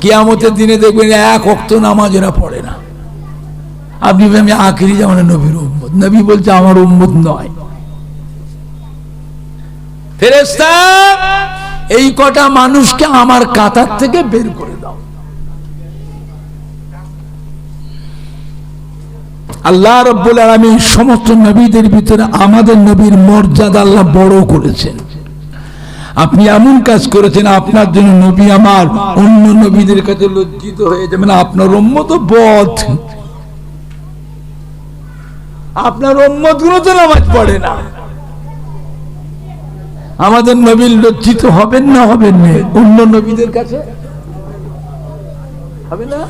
কিয়ামতের দিনে দেখবেন এক অক্ত নামাজ এরা পড়ে না। আপনি আমি আখেরি জামানে নবীর উম্মত। নবী বলছে, আমার উম্মত নয়। ফেরেস্তা এই কটা মানুষকে আমার কাতার থেকে বের করে দাও। আল্লাহ রব্বুল আলমী সমস্ত নবীদের ভিতরে আমাদের নবীর মর্যাদা আল্লাহ বড় করেছেন। আপনি এমন কাজ করেছেন, আপনার জন্য নবী আমার, অন্য নবীদের কাছে লজ্জিত হয়ে যাবেন, আপনার উম্মত বধ আপনার উম্মতগুলো তো নামাজ পড়ে না। আমাদের নবীর লজ্জিত হবেন না হবেন না? অন্য নবীদের কাছে? হবে না?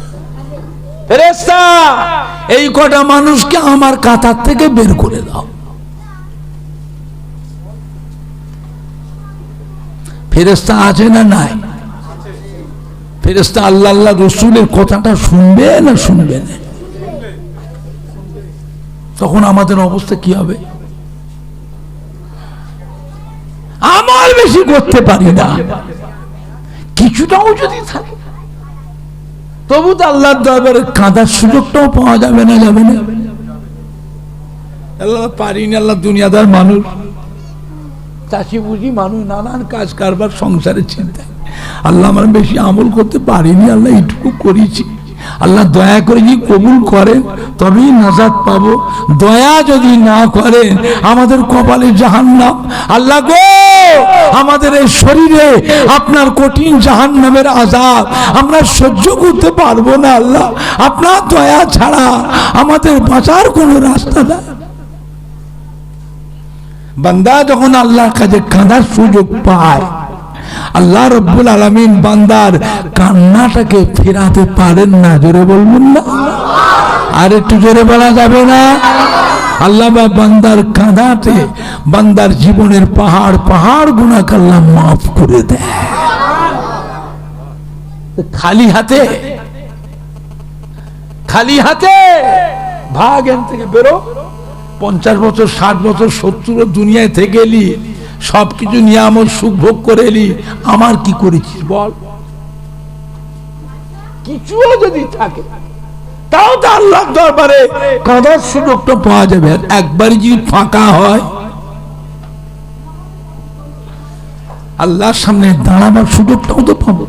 এই কটা মানুষকে আমার কাতার থেকে বের করে দাও। ফেরেস্তা আছে না নাই? ফেরেস্তা আল্লাহ আল্লাহ রসুলের কথাটা শুনবে না শুনবে না? তখন আমাদের অবস্থা কি হবে? আমার বেশি করতে পারি না। কিছুটাও যদি থাকে। তবু তো আল্লাহর দরবারে কাঁদার সুযোগটাও পাওয়া যাবে না যাবে না। আল্লাহ পারি না, আল্লাহ দুনিয়াদার মানুষ। চাষি বুঝি মানুষ নানান কাজ কারবার, সংসারের চিন্তায়। আল্লাহ আমার বেশি আমল করতে পারিনি, আল্লাহ এইটুকু করেছি। আল্লাহ দয়া করে যদি কবুল করেন, তবেই নাজাদ পাব। দয়া যদি না করেন, আমাদের কপালে জাহান্নাম। আল্লাহ গো, আমাদের এই শরীরে আপনার কঠিন জাহান্নামের আজাব আমরা সহ্য করতে পারব না, আল্লাহ। আপনার দয়া ছাড়া আমাদের বাঁচার কোনো রাস্তা নাই। বান্দা যখন আল্লাহর কাছে কাঁদার সুযোগ পায়, আল্লাহ রব্বুল আলমিন বান্দার কান্নাটাকে ফেরাতে পারেন না, জোরে বলবেন না? আর একটু জোরে বলা যাবে না? আল্লাহ বা বান্দার কাঁদাতে বান্দার জীবনের পাহাড় পাহাড় গুণা আল্লাহ মাফ করে দেয়। খালি হাতে খালি হাতে ভাগ এন থেকে বেরো। পঞ্চাশ বছর, ষাট বছর সত্তর দুনিয়ায় থেকে এলি, সবকিছু নিয়ামত, সুখ ভোগ করে এলি, আমার কি করেছিস বল? কিছুও যদি থাকে, তাও তো আল্লাহ দরবারে কাঁদার সুযোগটা পাওয়া যাবে। একবারই যদি ফাঁকা হয়, আল্লাহর সামনে দাঁড়াবার সুযোগটাও তো পাবো।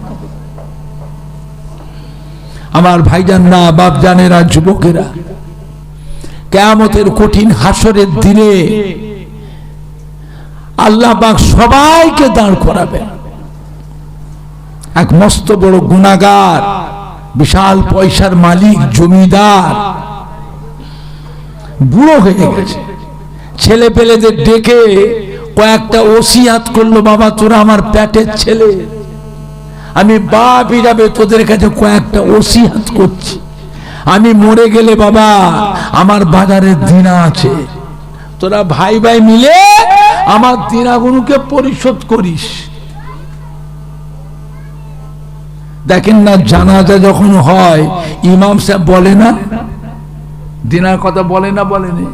আমার ভাইজানরা, বাপজানেরা, যুবকেরা কেয়ামতের কঠিন হাসরের দিনে আল্লাহ পাক সবাইকে দাঁড় করাবেন। এক মস্ত বড় গুণাগার বিশাল পয়সার মালিক, জমিদার, বুড়ো হয়ে গেছে। ছেলে পেলেদের ডেকে কয়েকটা ওসিয়াত করল, বাবা, তোরা আমার প্যাটের ছেলে। আমি বা হিসাবে তোদের কাছে কয়েকটা ওসিয়াত করছি। আমি মরে গেলে বাবা, আমার বাজারে দিনা আছে। তোরা ভাই ভাই মিলে আমার দিনাগুলোকে পরিশোধ করিস। দেখেন না, জানাজা যখন হয়, ইমাম সাহেব বলে না? দিনার কথা বলে না বলেনি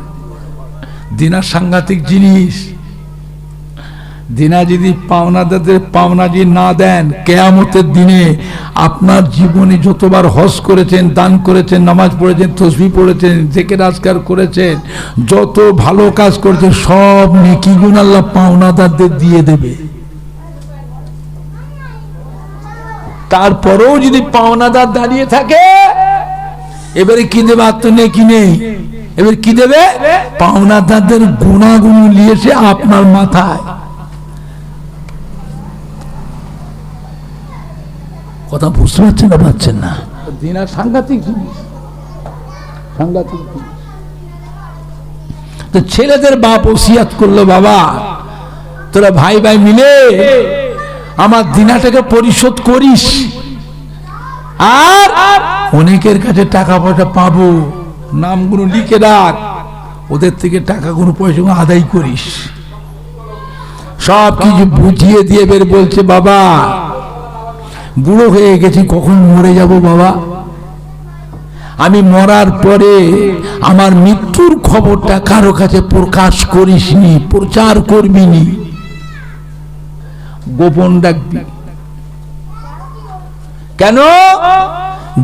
দিনার সাংঘাতিক জিনিস। দিনা যদি পাওনাদারদের পাওনা যদি না দেন, কেয়ামতের দিনে আপনার জীবনে যতবার হজ করেছেন, দান করেছেন, নামাজ পড়েছেন, তসবি পড়েছেন জেকে রাজগার করেছেন, যত ভালো কাজ করেছেন, সব নেকি গুণ আল্লাহ পাওনাদারদের দিয়ে দেবে। তারপরেও যদি পাওনাদার দাঁড়িয়ে থাকে, এবারে কি দেবে? আর তো নেকি নেই। এবার কি দেবে? পাওনাদারদের গুণাগুণ নিয়েছে আপনার মাথায়। কথা বুঝতে পারছেন না পারছেন না? দিনা সাংঘাতিক জিনিস। সাংঘাতিক জিনিস। তো ছেলেদের বাপ ওসিয়াত করল বাবা। তোরা ভাই ভাই মিলে আমার দিনাটাকে পরিশোধ করিস। আর অনেকের কাছে টাকা পয়সা পাবো নামগুলো লিখে রাখ। ওদের থেকে টাকাগুলো পয়সাগুলো আদায় করিস। সব কিছু বুঝিয়ে দিয়ে বের বলছে বাবা বুড়ো হয়ে গেছি, কখন মরে যাব বাবা? আমি মরার পরে আমার মৃত্যুর খবরটা কারও কাছে প্রকাশ করিসনি, প্রচার করবিনি। গোপন ডাকবি। কেন?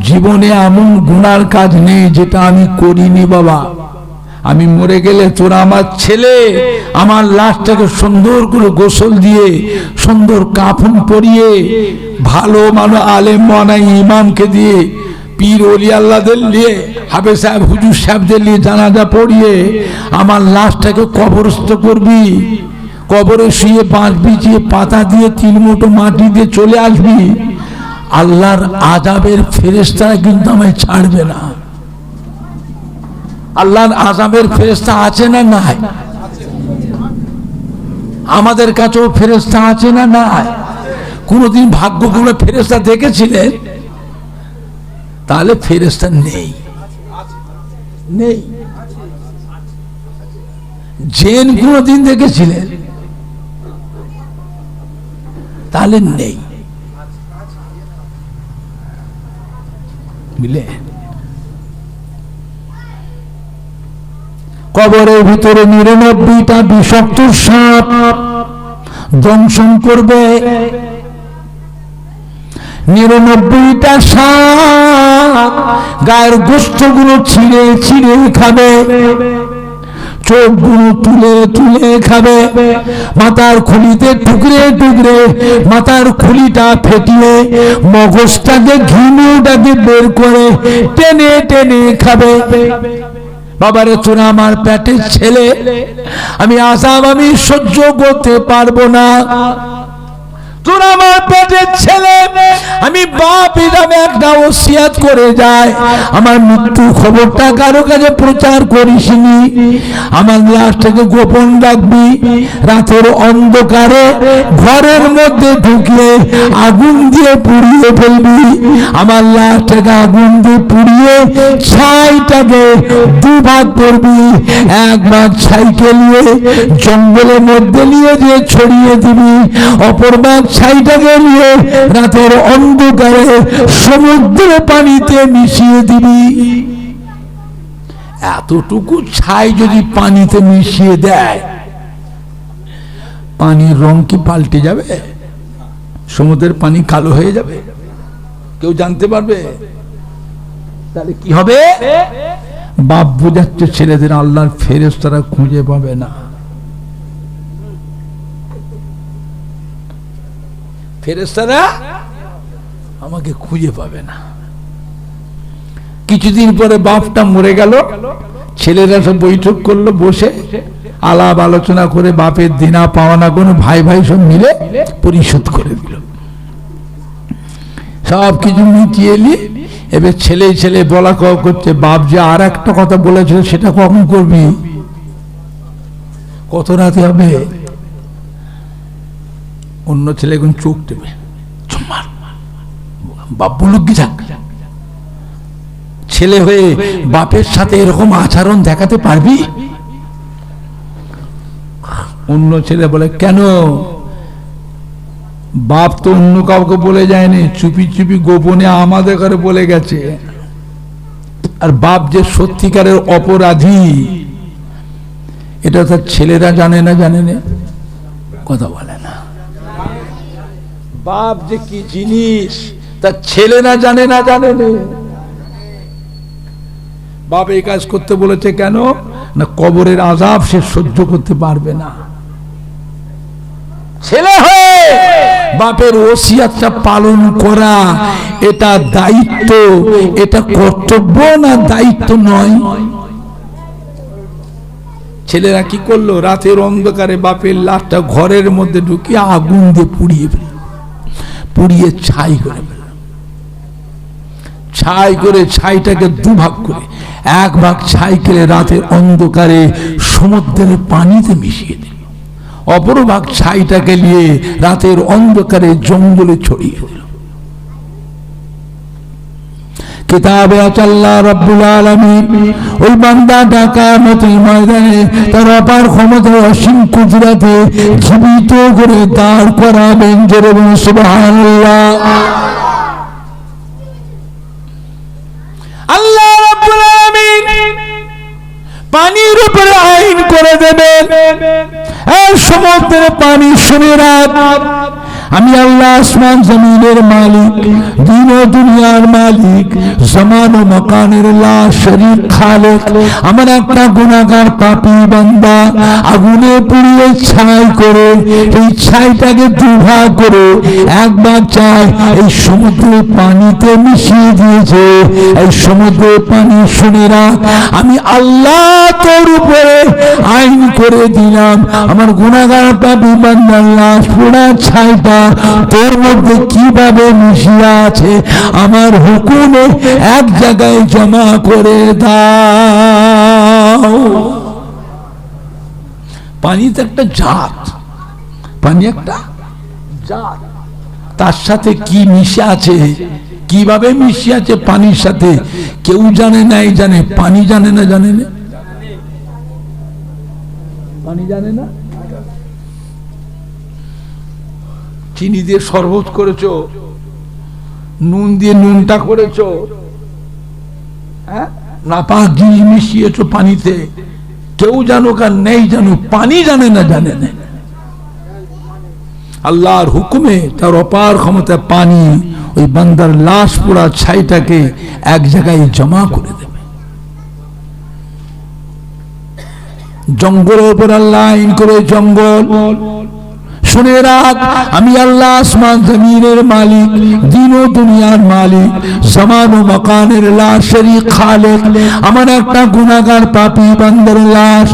জীবনে এমন গুনার কাজ নেই যেটা আমি করিনি বাবা। আমি মরে গেলে তোরা আমার ছেলে। আমার লাশটাকে সুন্দর করে গোসল দিয়ে, সুন্দর কাফন পরিয়ে, ভালো মানো আলেম মনাই ইমামকে দিয়ে, পীর অলি আল্লাহদের নিয়ে হাবে সাহেব, হুজুর সাহেবদের নিয়ে জানাজা পড়িয়ে, আমার লাশটাকে কবরস্থ করবি। কবরে শুয়ে বাঁশ বিছিয়ে পাতা দিয়ে, তিন মুঠো মাটি দিয়ে চলে আসবি। আল্লাহর আজাবের ফেরেস্তারা কিন্তু আমায় ছাড়বে না। আল্লাহর আজাবের ফেরেস্তা আছে না নাই? আমাদের কাছেও ফেরেস্তা আছে না নাই? কোনোদিন ভাগ্য করে ফেরেস্তা দেখেছিলেন? তাহলে ফেরেস্তা নেই। নেই। জেন কোনোদিন দেখেছিলেন? তাহলে নেই। বুঝলে কবরের ভিতরে নিরানব্বইটা বিষাক্ত সাপ দংশন করবে। নিরানব্বইটা সাপ গায়ের গোষ্ঠগুলো ছিঁড়ে ছিঁড়ে খাবে, চোখগুলো তুলে তুলে খাবে, মাথার খুলিতে টুকরে টুকরে, মাথার খুলিটা ফেটিয়ে মগজটাকে ঘিনুটাকে বের করে টেনে টেনে খাবে। বাবারে তোরা আমার পেটের ছেলে। আমি আসাম আমি সহ্য করতে পারব না। তোরা আমার পেটের ছেলে। আমি বাপ হিসাবে একটা ওসিয়াত করে যায় আমার মৃত্যু খবরটা কারও কাছে প্রচার করিসনি। আমার লাশটাকে গোপন রাখবি। রাতের অন্ধকারে ঘরের মধ্যে ঢুকিয়ে আগুন দিয়ে পুড়িয়ে ফেলবি। আমার লাশটাকে আগুন দিয়ে পুড়িয়ে ছাইটাকে দুভাগ করবি। এক ভাগ ছাইকে নিয়ে জঙ্গলের মধ্যে নিয়ে যে ছড়িয়ে দিবি। অপর ভাগ ছাইটাকে নিয়ে রাতের অন্ধকারে সমুদ্র পানিতে মিশিয়ে দিবি। এতটুকু ছাই যদি পানিতে মিশিয়ে দেয়, পানির রং কি পাল্টে যাবে? সমুদ্রের পানি কালো হয়ে যাবে? কেউ জানতে পারবে? তাহলে কি হবে? বাপ বোঝাচ্ছে ছেলেদের আল্লাহর ফেরেস তারা খুঁজে পাবে না। ফেরেস্তারা আমাকে খুঁজে পাবে না। কিছুদিন পরে বাপটা মরে গেল। ছেলেরা সব বৈঠক করল, বসে আলাপ আলোচনা করে বাপের দিনা পাওনা কোনো ভাই ভাই সব মিলে পরিশোধ করে দিল। সব কিছু মিটিয়ে এলি, এবার ছেলে ছেলে বলা কওয়া করছে, বাপ যে আর একটা কথা বলেছিল, সেটা কখন করবি? কত রাতে হবে? অন্য ছেলে এখন চোখ দেবে চুম্মার বাপ বলুক কি যাক ছেলে হয়ে বাপের সাথে এরকম আচরণ দেখাতে পারবি? অন্য ছেলে বলে, কেন? বাপ তো অন্য কাউকে বলে যায়নি, চুপি চুপি গোপনে আমাদের ঘরে বলে গেছে। আর বাপ যে সত্যিকারের অপরাধী, এটা তার ছেলেরা জানে না জানে না, কথা বলে না। বাপ যে কি জিনিস তার ছেলেরা জানে না জানে বাপ এই কাজ করতে বলেছে কেন? না কবরের আজাব সে সহ্য করতে পারবে না। ছেলে হয়ে বাপের ওসিয়াতটা পালন করা, এটা দায়িত্ব, এটা কর্তব্য না দায়িত্ব নয়? ছেলেরা কি করল? রাতের অন্ধকারে বাপের লাশটা ঘরের মধ্যে ঢুকিয়ে আগুন দিয়ে পুড়িয়ে ফেল পুড়িয়ে ছাই করে ছাই করে ছাইটাকে দুভাগ করে এক ভাগ ছাই কেলে রাতের অন্ধকারে সমুদ্রের পানিতে মিশিয়ে দিল। অপর ভাগ ছাইটাকে নিয়ে রাতের অন্ধকারে জঙ্গলে ছড়িয়ে দিল। কিতাবে আছে আল্লাহ রাব্বুল আলামিন। ওই বান্দা ঢাকা মতের ময়দানে তার অপার ক্ষমতা অসীম কুদরাতে জীবিত করে দাঁড় করাবেন জোরে সুবহানাল্লাহ। আল্লাহ রাব্বুল আলামিন পানির উপরে আইন করে দেবেন। আর সমুদ্রের পানি শুনে রাত। আমি আল্লাহ আসমান জমিনের মালিক, দিন ও দুনিয়ার মালিক, জমান ও মকানের লা শরীক খালেক। আমার একটা গুণাগার পাপি বান্দা আগুনে পুড়িয়ে ছাই করে, এই ছাইটাকে দুভাগ করে একবার চাই এই সমুদ্রের পানিতে মিশিয়ে দিয়েছে। এই সমুদ্রের পানি শুনে রাখ, আমি আল্লাহ তোর উপরে আইন করে দিলাম। আমার গুণাগার পাপি বান্দার লাশ পোড়া ছাইটা তোর মধ্যে কীভাবে মিশিয়ে আছে? আমার হুকুমে এক জায়গায় জমা করে দাও। পানি তো একটা জাত। পানি একটা জাত। তার সাথে কি মিশে আছে? কীভাবে মিশে আছে পানির সাথে? কেউ জানে না, এই জানে। পানি জানে না জানে না। পানি জানে না? চিনি দিয়ে শরবত করেছ? নুন দিয়ে নুনটা করেছ? হ্যাঁ? নাপাক জিনিস মিশিয়েছো পানিতে। কেউ জানুক আর নেই জানুক, পানি জানে না জানে না। আল্লাহর হুকুমে তার অপার ক্ষমতা পানি ওই বান্দার লাশ পোড়া ছাইটাকে এক জায়গায় জমা করে দেবে। জঙ্গলের উপর আল্লাহ আইন করে জঙ্গল। শুনে রাখ, আমি আল্লাহ আসমান জমিনের মালিক, দিন ও দুনিয়ার মালিক, জমান ও মকানের লাশ, শরীক খালেক, আমার একটা গুণাগার পাপী বান্দর লাশ।